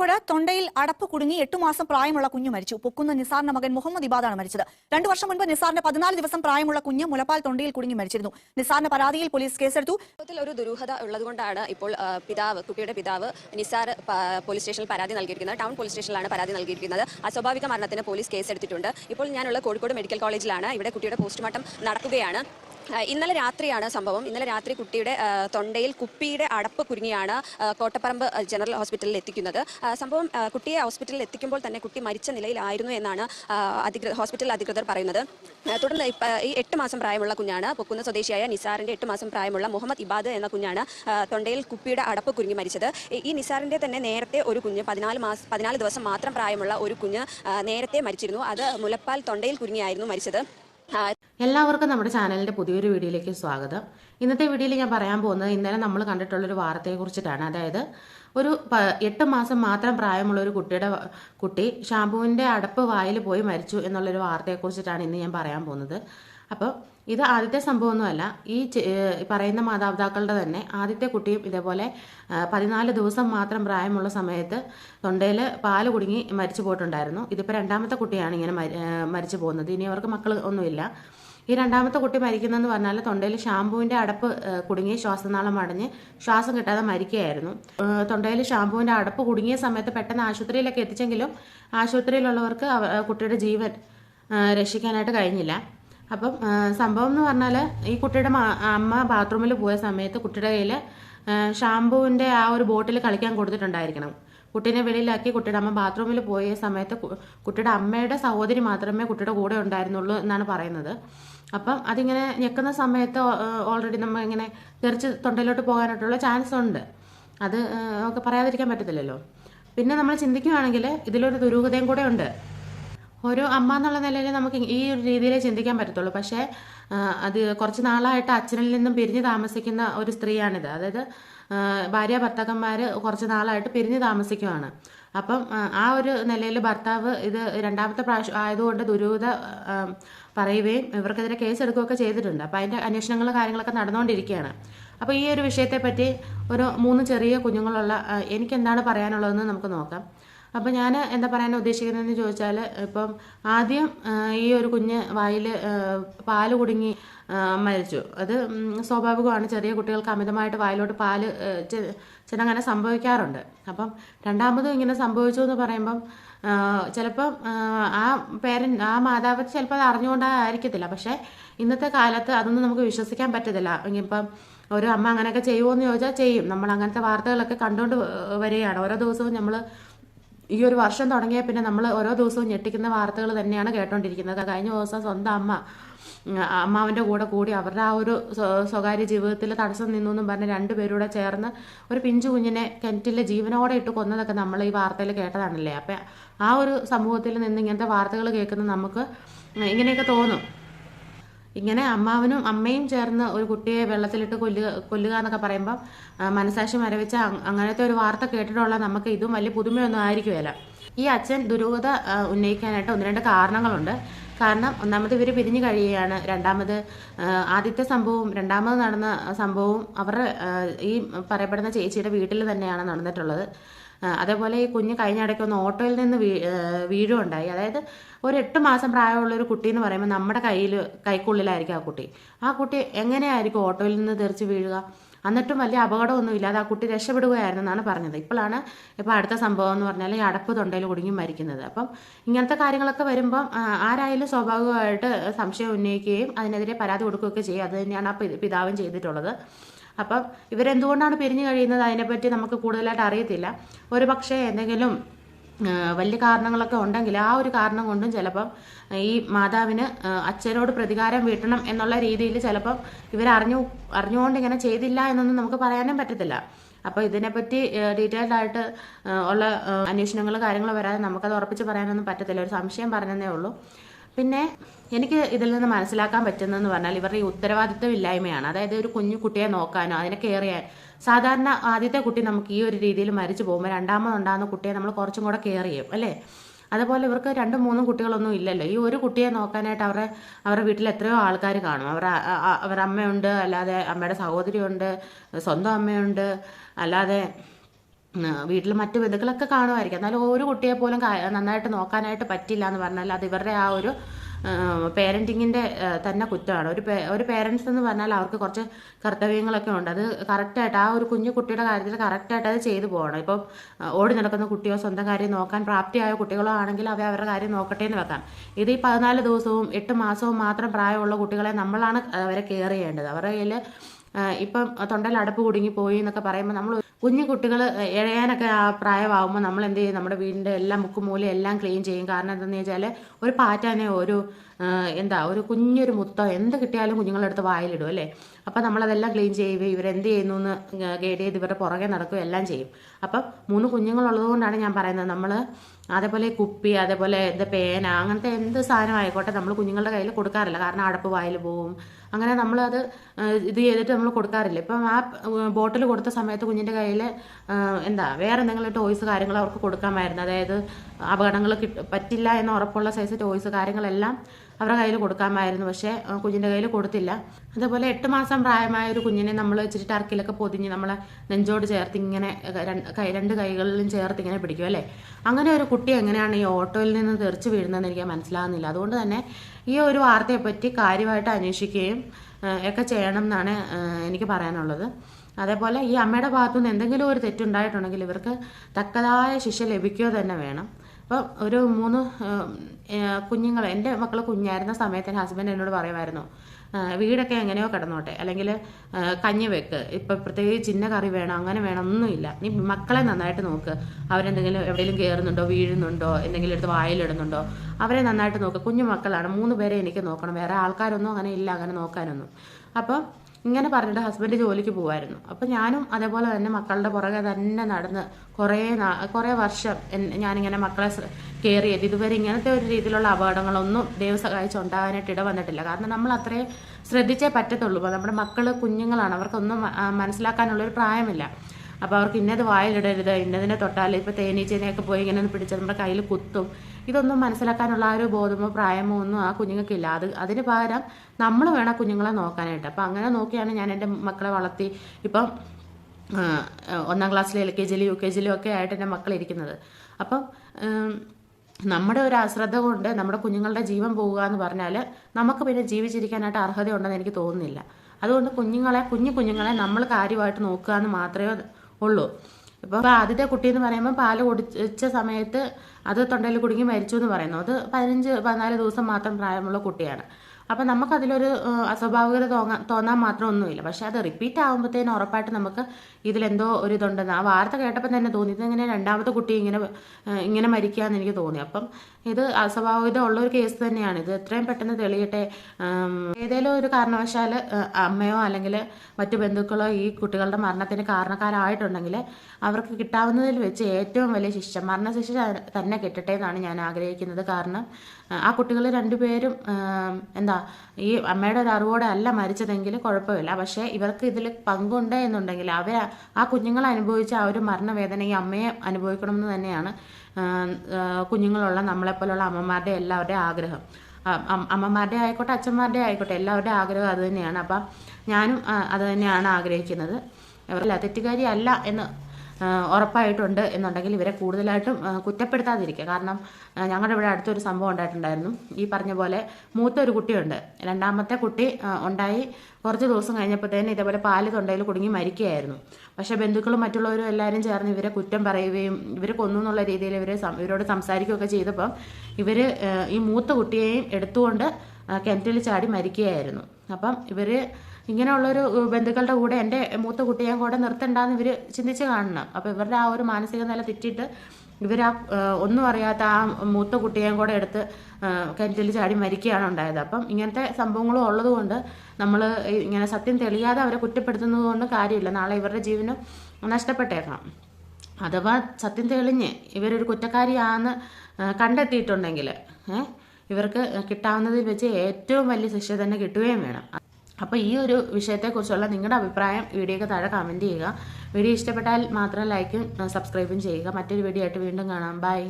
കോഴിക്കോട് തൊണ്ടയിൽ അടപ്പ് കുടുങ്ങി എട്ടു മാസം പ്രായമുള്ള കുഞ്ഞ് മരിച്ചു. പൊക്കുന്ന നിസാറിന്റെ മകൻ മുഹമ്മദ് ഇബാദാണ് മരിച്ചത്. രണ്ടു വർഷം മുൻപ് നിസാറിന്റെ പതിനാല് ദിവസം പ്രായമുള്ള കുഞ്ഞ് മുലപ്പാൽ തൊണ്ടയിൽ കുടുങ്ങി മരിച്ചിരുന്നു. നിസാറിന്റെ പരാതിയിൽ പോലീസ് കേസെടുത്തു. ഒരു ദുരൂഹത ഉള്ളതുകൊണ്ടാണ് ഇപ്പോൾ പിതാവ് കുട്ടിയുടെ പിതാവ് നിസാർ പോലീസ് സ്റ്റേഷനിൽ പരാതി നൽകിയിരിക്കുന്നത്. ടൗൺ പോലീസ് സ്റ്റേഷനിലാണ് പരാതി നൽകിയിരിക്കുന്നത്. അസ്വാഭാവിക മരണത്തിന് പോലീസ് കേസെടുത്തിട്ടുണ്ട്. ഇപ്പോൾ ഞാനുള്ള കോഴിക്കോട് മെഡിക്കൽ കോളേജിലാണ്. ഇവിടെ കുട്ടിയുടെ പോസ്റ്റ്മോർട്ടം നടക്കുകയാണ്. ഇന്നലെ രാത്രിയാണ് സംഭവം. ഇന്നലെ രാത്രി കുട്ടിയുടെ തൊണ്ടയിൽ കുപ്പിയുടെ അടപ്പ് കുരുങ്ങിയാണ് കോട്ടപ്പറമ്പ് ജനറൽ ഹോസ്പിറ്റലിൽ എത്തിക്കുന്നത്. സംഭവം കുട്ടിയെ ഹോസ്പിറ്റലിൽ എത്തിക്കുമ്പോൾ തന്നെ കുട്ടി മരിച്ച നിലയിലായിരുന്നു എന്നാണ് ആ, അധികൃ ഹോസ്പിറ്റൽ അധികൃതർ പറയുന്നത്. തുടർന്ന് ഈ എട്ട് മാസം പ്രായമുള്ള കുഞ്ഞാണ് പൊക്കുന്ന സ്വദേശിയായ നിസാറിന്റെ എട്ട് മാസം പ്രായമുള്ള മുഹമ്മദ് ഇബാദ് എന്ന കുഞ്ഞാണ് തൊണ്ടയിൽ കുപ്പിയുടെ അടപ്പ് കുരുങ്ങി മരിച്ചത്. ഈ- നിസാറിന്റെ തന്നെ നേരത്തെ ഒരു കുഞ്ഞ് പതിനാല് മാസം പതിനാല് ദിവസം മാത്രം പ്രായമുള്ള ഒരു കുഞ്ഞ് നേരത്തെ മരിച്ചിരുന്നു. അത് മുലപ്പാൽ തൊണ്ടയിൽ കുരുങ്ങിയായിരുന്നു മരിച്ചത്. എല്ലാവർക്കും നമ്മുടെ ചാനലിന്റെ പുതിയൊരു വീഡിയോയിലേക്ക് സ്വാഗതം. ഇന്നത്തെ വീഡിയോയിൽ ഞാൻ പറയാൻ പോകുന്നത് ഇന്നലെ നമ്മൾ കണ്ടിട്ടുള്ളൊരു വാർത്തയെ കുറിച്ചിട്ടാണ്. അതായത് ഒരു എട്ട് മാസം മാത്രം പ്രായമുള്ള ഒരു കുട്ടിയുടെ കുട്ടി ഷാമ്പുവിന്റെ അടപ്പ് വായിൽ പോയി മരിച്ചു എന്നുള്ളൊരു വാർത്തയെ കുറിച്ചിട്ടാണ് ഇന്ന് ഞാൻ പറയാൻ പോകുന്നത്. അപ്പോൾ ഇത് ആദ്യത്തെ സംഭവമൊന്നുമല്ല. ഈ പറയുന്ന മാതാപിതാക്കളുടെ തന്നെ ആദ്യത്തെ കുട്ടിയും ഇതേപോലെ പതിനാല് ദിവസം മാത്രം പ്രായമുള്ള സമയത്ത് തൊണ്ടയിൽ പാൽ കുടുങ്ങി മരിച്ചു പോയിട്ടുണ്ടായിരുന്നു. ഇതിപ്പോൾ രണ്ടാമത്തെ കുട്ടിയാണ് ഇങ്ങനെ മരിച്ചു പോകുന്നത്. ഇനി അവർക്ക് മക്കൾ ഒന്നുമില്ല. ഈ രണ്ടാമത്തെ കുട്ടി മരിക്കുന്നതെന്ന് പറഞ്ഞാൽ തൊണ്ടയിൽ ഷാമ്പുവിന്റെ അടപ്പ് കുടുങ്ങി ശ്വാസനാളം അടഞ്ഞ് ശ്വാസം കിട്ടാതെ മരിക്കുകയായിരുന്നു. തൊണ്ടയിൽ ഷാമ്പുവിന്റെ അടപ്പ് കുടുങ്ങിയ സമയത്ത് പെട്ടെന്ന് ആശുപത്രിയിലൊക്കെ എത്തിച്ചെങ്കിലും ആശുപത്രിയിലുള്ളവർക്ക് കുട്ടിയുടെ ജീവൻ രക്ഷിക്കാനായിട്ട് കഴിഞ്ഞില്ല. അപ്പം സംഭവം എന്ന് പറഞ്ഞാൽ ഈ കുട്ടിയുടെ അമ്മ ബാത്റൂമിൽ പോയ സമയത്ത് കുട്ടിയുടെ കയ്യിൽ ഷാംപൂവിന്റെ ആ ഒരു ബോട്ടിൽ കളിക്കാൻ കൊടുത്തിട്ടുണ്ടായിരിക്കണം. കുട്ടീനെ വെളിയിലാക്കി കുട്ടിയുടെ അമ്മ ബാത്റൂമിൽ പോയ സമയത്ത് കുട്ടിയുടെ അമ്മയുടെ സഹോദരി മാത്രമേ കുട്ടിയുടെ കൂടെ ഉണ്ടായിരുന്നുള്ളൂ എന്നാണ് പറയുന്നത്. അപ്പം അതിങ്ങനെ ഞെക്കുന്ന സമയത്ത് ഓൾറെഡി നമ്മൾ ഇങ്ങനെ തെറിച്ച് തൊണ്ടയിലോട്ട് പോകാനായിട്ടുള്ള ചാൻസ് ഉണ്ട്. അത് നമുക്ക് പറയാതിരിക്കാൻ പറ്റത്തില്ലല്ലോ. പിന്നെ നമ്മൾ ചിന്തിക്കുകയാണെങ്കിൽ ഇതിലൊരു ദുരൂഹതയും കൂടെ ഉണ്ട്. ഒരു അമ്മ എന്നുള്ള നിലയിൽ നമുക്ക് ഈ ഒരു രീതിയിലേ ചിന്തിക്കാൻ പറ്റത്തുള്ളൂ. പക്ഷേ അത് കുറച്ച് നാളായിട്ട് അച്ഛനിൽ നിന്നും പിരിഞ്ഞ് താമസിക്കുന്ന ഒരു സ്ത്രീയാണിത്. അതായത് ഭാര്യ ഭർത്താക്കന്മാർ കുറച്ച് നാളായിട്ട് പിരിഞ്ഞ് താമസിക്കുവാണ്. അപ്പം ആ, ഒരു നിലയിൽ ഭർത്താവ് ഇത് രണ്ടാമത്തെ പ്രാവശ്യം ആയതുകൊണ്ട് ദുരൂഹത പറയുകയും ഇവർക്കെതിരെ കേസ് എടുക്കുകയൊക്കെ ചെയ്തിട്ടുണ്ട്. അപ്പം അതിന്റെ അന്വേഷണങ്ങൾ കാര്യങ്ങളൊക്കെ നടന്നുകൊണ്ടിരിക്കുകയാണ്. അപ്പോൾ ഈ ഒരു വിഷയത്തെപ്പറ്റി ഒരു മൂന്ന് ചെറിയ കുഞ്ഞുങ്ങളുള്ള എനിക്കെന്താണ് പറയാനുള്ളതെന്ന് നമുക്ക് നോക്കാം. അപ്പോൾ ഞാൻ എന്താ പറയാൻ ഉദ്ദേശിക്കുന്നതെന്ന് ചോദിച്ചാൽ ഇപ്പം ആദ്യം ഈ ഒരു കുഞ്ഞ് വായിൽ പാൽ കുടുങ്ങി മരിച്ചു. അത് സ്വാഭാവികമാണ്. ചെറിയ കുട്ടികൾക്ക് അമിതമായിട്ട് വായിലോട്ട് പാൽ ചെന്നങ്ങനെ സംഭവിക്കാറുണ്ട്. അപ്പം രണ്ടാമതും ഇങ്ങനെ സംഭവിച്ചു എന്ന് പറയുമ്പം ചിലപ്പം ആ പേരൻ ആ മാതാവ് ചിലപ്പോൾ അത് അറിഞ്ഞുകൊണ്ടായിരിക്കത്തില്ല പക്ഷേ ഇന്നത്തെ കാലത്ത് അതൊന്നും നമുക്ക് വിശ്വസിക്കാൻ പറ്റത്തില്ല. ഇപ്പം ഒരു അമ്മ അങ്ങനെയൊക്കെ ചെയ്യുമോ എന്ന് ചോദിച്ചാൽ ചെയ്യും. നമ്മൾ അങ്ങനത്തെ വാർത്തകളൊക്കെ കണ്ടുകൊണ്ട് വരികയാണ്. ഓരോ ദിവസവും നമ്മൾ ഈ ഒരു വർഷം തുടങ്ങിയ പിന്നെ നമ്മൾ ഓരോ ദിവസവും ഞെട്ടിക്കുന്ന വാർത്തകൾ തന്നെയാണ് കേട്ടോണ്ടിരിക്കുന്നത്. കഴിഞ്ഞ ദിവസം സ്വന്തം അമ്മ അമ്മാവന്റെ കൂടെ കൂടി അവരുടെ ആ ഒരു സ്വ- സ്വകാര്യ ജീവിതത്തിൽ തടസ്സം നിന്നു എന്നും പറഞ്ഞ് രണ്ടുപേരൂടെ ചേർന്ന് ഒരു പിഞ്ചു കുഞ്ഞിനെ കിണറ്റിൽ ജീവനോടെ ഇട്ട് കൊന്നതൊക്കെ നമ്മൾ ഈ വാർത്തയിൽ കേട്ടതാണല്ലേ? അപ്പം ആ ഒരു സമൂഹത്തിൽ നിന്ന് ഇങ്ങനത്തെ വാർത്തകൾ കേൾക്കുന്ന നമുക്ക് ഇങ്ങനെയൊക്കെ തോന്നും. ഇങ്ങനെ അമ്മാവനും അമ്മയും ചേർന്ന് ഒരു കുട്ടിയെ വെള്ളത്തിലിട്ട് കൊല്ലുക കൊല്ലുക എന്നൊക്കെ പറയുമ്പോൾ മനസാക്ഷി മരവിച്ച അങ്ങനത്തെ ഒരു വാർത്ത കേട്ടിട്ടുള്ള നമുക്ക് ഇതും വലിയ പുതുമയൊന്നും ആയിരിക്കുമല്ല ഈ അച്ഛൻ ദുരൂഹത ഉന്നയിക്കാനായിട്ട് ഒന്ന് രണ്ട് കാരണങ്ങളുണ്ട്. കാരണം ഒന്നാമത് ഇവർ പിരിഞ്ഞു കഴിയുകയാണ്. രണ്ടാമത് ആദ്യത്തെ സംഭവവും രണ്ടാമത് നടന്ന സംഭവവും അവരുടെ ഈ പറയപ്പെടുന്ന ചേച്ചിയുടെ വീട്ടിൽ തന്നെയാണ് നടന്നിട്ടുള്ളത്. അതേപോലെ ഈ കുഞ്ഞ് കഴിഞ്ഞ ഇടയ്ക്ക് ഒന്ന് ഓട്ടോയിൽ നിന്ന് വീ വീഴുണ്ടായി അതായത് ഒരു എട്ട് മാസം പ്രായമുള്ള ഒരു കുട്ടി എന്ന് പറയുമ്പോൾ നമ്മുടെ കയ്യിൽ കൈക്കുള്ളിലായിരിക്കും ആ കുട്ടി. ആ കുട്ടി എങ്ങനെയായിരിക്കും ഓട്ടോയിൽ നിന്ന് തെറിച്ച് വീഴുക? എന്നിട്ടും വലിയ അപകടമൊന്നും ഇല്ലാതെ ആ കുട്ടി രക്ഷപ്പെടുകയായിരുന്നു എന്നാണ് പറഞ്ഞത്. ഇപ്പോഴാണ് ഇപ്പോൾ അടുത്ത സംഭവം എന്ന് പറഞ്ഞാൽ ഈ അടപ്പ് തൊണ്ടയിൽ കുടുങ്ങി മരിക്കുന്നത്. അപ്പം ഇങ്ങനത്തെ കാര്യങ്ങളൊക്കെ വരുമ്പം ആരായാലും സ്വാഭാവികമായിട്ട് സംശയം ഉന്നയിക്കുകയും അതിനെതിരെ പരാതി കൊടുക്കുകയൊക്കെ ചെയ്യും. അത് തന്നെയാണ് ആ പിതാവും ചെയ്തിട്ടുള്ളത്. അപ്പം ഇവരെന്തുകൊണ്ടാണ് പിരിഞ്ഞു കഴിയുന്നത്? അതിനെപ്പറ്റി നമുക്ക് കൂടുതലായിട്ട് അറിയത്തില്ല. ഒരു പക്ഷേ എന്തെങ്കിലും വലിയ കാരണങ്ങളൊക്കെ ഉണ്ടെങ്കിൽ ആ ഒരു കാരണം കൊണ്ടും ചിലപ്പം ഈ മാതാവിന് അച്ഛനോട് പ്രതികാരം വീട്ടണം എന്നുള്ള രീതിയിൽ ചിലപ്പം ഇവരറിഞ്ഞു അറിഞ്ഞുകൊണ്ട് ഇങ്ങനെ ചെയ്തില്ല എന്നൊന്നും നമുക്ക് പറയാനും പറ്റത്തില്ല. അപ്പോൾ ഇതിനെപ്പറ്റി ഡീറ്റെയിൽഡ് ആയിട്ട് ഉള്ള അന്വേഷണങ്ങൾ കാര്യങ്ങൾ വരാതെ നമുക്കത് ഉറപ്പിച്ച് പറയാനൊന്നും പറ്റത്തില്ല. ഒരു സംശയം പറഞ്ഞതേ ഉള്ളൂ. പിന്നെ എനിക്ക് ഇതിൽ നിന്ന് മനസ്സിലാക്കാൻ പറ്റുന്നതെന്ന് പറഞ്ഞാൽ ഇവരുടെ ഈ ഉത്തരവാദിത്വം ഇല്ലായ്മയാണ് അതായത് ഒരു കുഞ്ഞു കുട്ടിയെ നോക്കാനോ അതിനെ കെയർ സാധാരണ ആദ്യത്തെ കുട്ടി നമുക്ക് ഈ ഒരു രീതിയിൽ മരിച്ചു പോകുമ്പോൾ രണ്ടാമതുണ്ടാകുന്ന കുട്ടിയെ നമ്മൾ കുറച്ചും കൂടെ കെയർ ചെയ്യും അല്ലേ? അതുപോലെ ഇവർക്ക് രണ്ടും മൂന്നും കുട്ടികളൊന്നും ഇല്ലല്ലോ. ഈ ഒരു കുട്ടിയെ നോക്കാനായിട്ട് അവരുടെ അവരുടെ വീട്ടിൽ എത്രയോ ആൾക്കാർ കാണും. അവരുടെ അവരുടെ അമ്മയുണ്ട് അല്ലാതെ അമ്മയുടെ സഹോദരിയുണ്ട് സ്വന്തം അമ്മയുണ്ട് അല്ലാതെ വീട്ടിൽ മറ്റു ബന്ധുക്കളൊക്കെ കാണുമായിരിക്കും. എന്നാലും ഒരു കുട്ടിയെ പോലും നന്നായിട്ട് നോക്കാനായിട്ട് പറ്റില്ല എന്ന് പറഞ്ഞാൽ അത് ഇവരുടെ ആ ഒരു പേരന്റിങ്ങിന്റെ തന്നെ കുറ്റമാണ്. ഒരു ഒരു പേരൻസ് എന്ന് പറഞ്ഞാൽ അവർക്ക് കുറച്ച് കർത്തവ്യങ്ങളൊക്കെ ഉണ്ട്. അത് കറക്റ്റായിട്ട് ആ ഒരു കുഞ്ഞു കുട്ടിയുടെ കാര്യത്തിൽ കറക്റ്റായിട്ട് അത് ചെയ്തു പോകണം. ഇപ്പം ഓടി നടക്കുന്ന കുട്ടിയോ സ്വന്തം കാര്യം നോക്കാൻ പ്രാപ്തിയായ കുട്ടികളോ ആണെങ്കിൽ അവ അവരുടെ കാര്യം നോക്കട്ടെ എന്ന് വെക്കാം. ഇത് ഈ പതിനാല് ദിവസവും എട്ട് മാസവും മാത്രം പ്രായമുള്ള കുട്ടികളെ നമ്മളാണ് അവരെ കെയർ ചെയ്യേണ്ടത്. അവരുടെ കയ്യിൽ ഇപ്പം തൊണ്ടയിൽ അടപ്പ് കുടുങ്ങി പോയി എന്നൊക്കെ പറയുമ്പോൾ നമ്മൾ കുഞ്ഞു കുട്ടികൾ ഇഴയാനൊക്കെ ആ പ്രായമാകുമ്പോൾ നമ്മൾ എന്ത് ചെയ്യും? നമ്മുടെ വീടിന്റെ എല്ലാ മുക്കുമൂല എല്ലാം ക്ലീൻ ചെയ്യും. കാരണം എന്താണെന്ന് വെച്ചാൽ ഒരു പാറ്റാനെ ഒരു എന്താ ഒരു കുഞ്ഞൊരു മുത്തോ എന്ത് കിട്ടിയാലും കുഞ്ഞുങ്ങളെടുത്ത് വായിലിടും അല്ലേ? അപ്പം നമ്മളതെല്ലാം ക്ലീൻ ചെയ്യുക ഇവരെന്ത് ചെയ്യുന്നു എന്ന് ഗൈഡ് ചെയ്ത് ഇവരുടെ പുറകെ നടക്കുകയും എല്ലാം ചെയ്യും. അപ്പം മൂന്ന് കുഞ്ഞുങ്ങളുള്ളത് കൊണ്ടാണ് ഞാൻ പറയുന്നത്. നമ്മൾ അതേപോലെ കുപ്പി അതേപോലെ എന്താ പേന അങ്ങനത്തെ എന്ത് സാധനം ആയിക്കോട്ടെ നമ്മൾ കുഞ്ഞുങ്ങളുടെ കയ്യിൽ കൊടുക്കാറില്ല. കാരണം അടപ്പ് വായിൽ പോവും. അങ്ങനെ നമ്മളത് ഇത് ചെയ്തിട്ട് നമ്മൾ കൊടുക്കാറില്ല. ഇപ്പം ആ ബോട്ടിൽ കൊടുത്ത സമയത്ത് കുഞ്ഞിന്റെ കയ്യിൽ എന്താ വേറെ എന്തെങ്കിലും ടോയ്സ് കാര്യങ്ങൾ അവർക്ക് കൊടുക്കാമായിരുന്നു. അതായത് അപകടങ്ങൾ കിട്ട പറ്റില്ല എന്ന് ഉറപ്പുള്ള സൈസ് ടോയ്സ് കാര്യങ്ങളെല്ലാം അവരുടെ കയ്യിൽ കൊടുക്കാമായിരുന്നു. പക്ഷേ കുഞ്ഞിന്റെ കയ്യിൽ കൊടുത്തില്ല. അതേപോലെ എട്ട് മാസം പ്രായമായ ഒരു കുഞ്ഞിനെ നമ്മൾ ഇച്ചിരി ടർക്കിലൊക്കെ പൊതിഞ്ഞ് നമ്മളെ നെഞ്ചോട് ചേർത്ത് ഇങ്ങനെ കൈ രണ്ട് കൈകളിലും ചേർത്ത് ഇങ്ങനെ പിടിക്കും അല്ലേ? അങ്ങനെ ഒരു കുട്ടി എങ്ങനെയാണ് ഈ ഓട്ടോയിൽ നിന്ന് തെറിച്ച് വീഴുന്നതെന്ന് എനിക്ക് മനസ്സിലാകുന്നില്ല. അതുകൊണ്ട് തന്നെ ഈ ഒരു വാർത്തയെപ്പറ്റി കാര്യമായിട്ട് അന്വേഷിക്കുകയും ഒക്കെ ചെയ്യണം എന്നാണ് എനിക്ക് പറയാനുള്ളത്. അതേപോലെ ഈ അമ്മയുടെ ഭാഗത്തുനിന്ന് എന്തെങ്കിലും ഒരു തെറ്റുണ്ടായിട്ടുണ്ടെങ്കിൽ ഇവർക്ക് തക്കതായ ശിക്ഷ ലഭിക്കുക തന്നെ വേണം. അപ്പം ഒരു മൂന്ന് കുഞ്ഞുങ്ങൾ എന്റെ മക്കൾ കുഞ്ഞായിരുന്ന സമയത്ത് എന്റെ ഹസ്ബൻഡ് എന്നോട് പറയുമായിരുന്നു വീടൊക്കെ എങ്ങനെയോ കിടന്നോട്ടെ അല്ലെങ്കിൽ കഞ്ഞി വെക്ക് ഇപ്പം പ്രത്യേകിച്ച് ചിന്ന കറി വേണം അങ്ങനെ വേണം ഒന്നുമില്ല. നീ മക്കളെ നന്നായിട്ട് നോക്ക്. അവരെന്തെങ്കിലും എവിടെയെങ്കിലും കയറുന്നുണ്ടോ വീഴുന്നുണ്ടോ എന്തെങ്കിലും എടുത്ത് വായിലിടുന്നുണ്ടോ അവരെ നന്നായിട്ട് നോക്ക്. കുഞ്ഞു മക്കളാണ് മൂന്ന് പേരെ എനിക്ക് നോക്കണം. വേറെ ആൾക്കാരൊന്നും അങ്ങനെ ഇല്ല അങ്ങനെ നോക്കാനൊന്നും. അപ്പം ഇങ്ങനെ പറഞ്ഞിട്ട് ഹസ്ബൻഡ് ജോലിക്ക് പോകുമായിരുന്നു അപ്പം ഞാനും അതേപോലെ തന്നെ മക്കളുടെ പുറകെ തന്നെ നടന്ന് കുറേ കുറേ വർഷം ഞാനിങ്ങനെ മക്കളെ കെയർ ചെയ്ത് ഇതുവരെ ഇങ്ങനത്തെ ഒരു രീതിയിലുള്ള അപകടങ്ങളൊന്നും ദൈവം ഉണ്ടാകാനായിട്ട് ഇട വന്നിട്ടില്ല. കാരണം നമ്മൾ അത്രയും ശ്രദ്ധിച്ചേ പറ്റത്തുള്ളൂ. നമ്മുടെ മക്കൾ കുഞ്ഞുങ്ങളാണ്. അവർക്കൊന്നും മനസ്സിലാക്കാനുള്ളൊരു പ്രായമില്ല. അപ്പോൾ അവർക്ക് ഇന്നത് വായിലിടരുത് ഇന്നതിനെ തൊട്ടാൽ ഇപ്പോൾ തേനീച്ചേനെയൊക്കെ പോയി ഇങ്ങനെ പിടിച്ച് നമ്മുടെ കയ്യിൽ കുത്തും. ഇതൊന്നും മനസ്സിലാക്കാനുള്ള ആ ഒരു ബോധമോ പ്രായമോ ഒന്നും ആ കുഞ്ഞുങ്ങൾക്കില്ല. അത് അതിന് പകരം നമ്മൾ വേണം കുഞ്ഞുങ്ങളെ നോക്കാനായിട്ട്. അപ്പം അങ്ങനെ നോക്കിയാണ് ഞാൻ എന്റെ മക്കളെ വളർത്തി ഇപ്പം ഒന്നാം ക്ലാസ്സിലെ എൽ കെ ജിയിലും യു കെ ജിയിലും ഒക്കെ ആയിട്ട് എന്റെ മക്കൾ ഇരിക്കുന്നത്. അപ്പം നമ്മുടെ ഒരു അശ്രദ്ധ കൊണ്ട് നമ്മുടെ കുഞ്ഞുങ്ങളുടെ ജീവൻ പോവുക എന്ന് പറഞ്ഞാൽ നമുക്ക് പിന്നെ ജീവിച്ചിരിക്കാനായിട്ട് അർഹതയുണ്ടെന്ന് എനിക്ക് തോന്നുന്നില്ല. അതുകൊണ്ട് കുഞ്ഞുങ്ങളെ കുഞ്ഞു കുഞ്ഞുങ്ങളെ നമ്മൾ കാര്യമായിട്ട് നോക്കുക എന്ന് മാത്രമേ ഉള്ളൂ. ഇപ്പോൾ ആദ്യത്തെ കുട്ടി എന്ന് പറയുമ്പോൾ പാൽ കുടിച്ച സമയത്ത് അത് തൊണ്ടയിൽ കുടുങ്ങി മരിച്ചു എന്ന് പറയുന്നു. അത് പതിനഞ്ച് പതിനാല് ദിവസം മാത്രം പ്രായമുള്ള കുട്ടിയാണ്. അപ്പം നമുക്കതിലൊരു അസ്വാഭാവികത തോന്നാ തോന്നാൻ മാത്രം ഒന്നുമില്ല. പക്ഷേ അത് റിപ്പീറ്റ് ആകുമ്പോഴത്തേനും ഉറപ്പായിട്ട് നമുക്ക് ഇതിലെന്തോ ഒരു ഇതുണ്ടെന്ന്. ആ വാർത്ത കേട്ടപ്പോൾ തന്നെ തോന്നി ഇതെങ്ങനെ രണ്ടാമത്തെ കുട്ടി ഇങ്ങനെ ഇങ്ങനെ ഇങ്ങനെ മരിക്കാന്ന് എനിക്ക് തോന്നി. അപ്പം ഇത് അസ്വാഭാവികത ഉള്ള ഒരു കേസ് തന്നെയാണ്. ഇത് എത്രയും പെട്ടെന്ന് തെളിയട്ടെ. ഏതെങ്കിലും ഒരു കാരണവശാൽ അമ്മയോ അല്ലെങ്കിൽ മറ്റു ബന്ധുക്കളോ ഈ കുട്ടികളുടെ മരണത്തിന് കാരണക്കാരായിട്ടുണ്ടെങ്കിൽ അവർക്ക് കിട്ടാവുന്നതിൽ വെച്ച് ഏറ്റവും വലിയ ശിക്ഷ മരണശിക്ഷ തന്നെ കിട്ടട്ടെ എന്നാണ് ഞാൻ ആഗ്രഹിക്കുന്നത്. കാരണം ആ, കുട്ടികൾ രണ്ടുപേരും എന്താ ഈ അമ്മയുടെ ഒരു അറിവോടെ അല്ല മരിച്ചതെങ്കിൽ കുഴപ്പമില്ല. പക്ഷേ ഇവർക്ക് ഇതിൽ പങ്കുണ്ട് എന്നുണ്ടെങ്കിൽ അവർ ആ കുഞ്ഞുങ്ങൾ അനുഭവിച്ച ആ ഒരു മരണവേദന ഈ അമ്മയെ അനുഭവിക്കണമെന്ന് തന്നെയാണ് കുഞ്ഞുങ്ങളുള്ള നമ്മളെപ്പോലുള്ള അമ്മമാരുടെ എല്ലാവരുടെയും ആഗ്രഹം. അമ്മമാരുടെ ആയിക്കോട്ടെ അച്ഛന്മാരുടെ ആയിക്കോട്ടെ എല്ലാവരുടെയും ആഗ്രഹം അത് തന്നെയാണ്. അപ്പം ഞാനും അത് തന്നെയാണ് ആഗ്രഹിക്കുന്നത്. അവരല്ല തെറ്റുകാരി അല്ല എന്ന് ഉറപ്പായിട്ടുണ്ട് എന്നുണ്ടെങ്കിൽ ഇവരെ കൂടുതലായിട്ടും കുറ്റപ്പെടുത്താതിരിക്കുക. കാരണം ഞങ്ങളുടെ ഇവിടെ അടുത്തൊരു സംഭവം ഉണ്ടായിട്ടുണ്ടായിരുന്നു. ഈ പറഞ്ഞ പോലെ മൂത്തൊരു കുട്ടിയുണ്ട്. രണ്ടാമത്തെ കുട്ടി ഉണ്ടായി. കുറച്ച് ദിവസം കഴിഞ്ഞപ്പോഴത്തേന് ഇതേപോലെ പാൽ തൊണ്ടയിൽ കുടുങ്ങി മരിക്കുകയായിരുന്നു. പക്ഷേ ബന്ധുക്കളും മറ്റുള്ളവരും എല്ലാവരും ചേർന്ന് ഇവരെ കുറ്റം പറയുകയും ഇവരെ കൊന്നു എന്നുള്ള രീതിയിൽ ഇവരെ ഇവരോട് സംസാരിക്കുകയൊക്കെ ചെയ്തപ്പം ഇവർ ഈ മൂത്ത കുട്ടിയെയും എടുത്തുകൊണ്ട് കിണറ്റിൽ ചാടി മരിക്കുകയായിരുന്നു. അപ്പം ഇവർ ഇങ്ങനെയുള്ളൊരു ബന്ധുക്കളുടെ കൂടെ എന്റെ മൂത്ത കുട്ടിയെയും കൂടെ നിർത്തണ്ടെന്ന് ഇവർ ചിന്തിച്ച് കാണണം. അപ്പോൾ ഇവരുടെ ആ ഒരു മാനസിക നില തെറ്റിയിട്ട് ഇവർ ആ ഒന്നും അറിയാത്ത ആ മൂത്ത കുട്ടിയെയും കൂടെ എടുത്ത് കിണറ്റിൽ ചാടി മരിക്കുകയാണ് ഉണ്ടായത്. അപ്പം ഇങ്ങനത്തെ സംഭവങ്ങളും ഉള്ളതുകൊണ്ട് നമ്മൾ ഇങ്ങനെ സത്യം തെളിയാതെ അവരെ കുറ്റപ്പെടുത്തുന്നത് കൊണ്ട് കാര്യമില്ല. നാളെ ഇവരുടെ ജീവനും നഷ്ടപ്പെട്ടേക്കാം. അഥവാ സത്യം തെളിഞ്ഞ് ഇവരൊരു കുറ്റക്കാരിയാണെന്ന് കണ്ടെത്തിയിട്ടുണ്ടെങ്കിൽ ഇവർക്ക് കിട്ടാവുന്നതിൽ വെച്ച് ഏറ്റവും വലിയ ശിക്ഷ തന്നെ കിട്ടുകയും വേണം. അപ്പോൾ ഈ ഒരു വിഷയത്തെക്കുറിച്ചുള്ള നിങ്ങളുടെ അഭിപ്രായം വീഡിയോയ്ക്ക് താഴെ കമന്റ് ചെയ്യുക. വീഡിയോ ഇഷ്ടപ്പെട്ടാൽ മാത്രം ലൈക്കും സബ്സ്ക്രൈബും ചെയ്യുക. മറ്റൊരു വീഡിയോ ആയിട്ട് വീണ്ടും കാണാം. ബൈ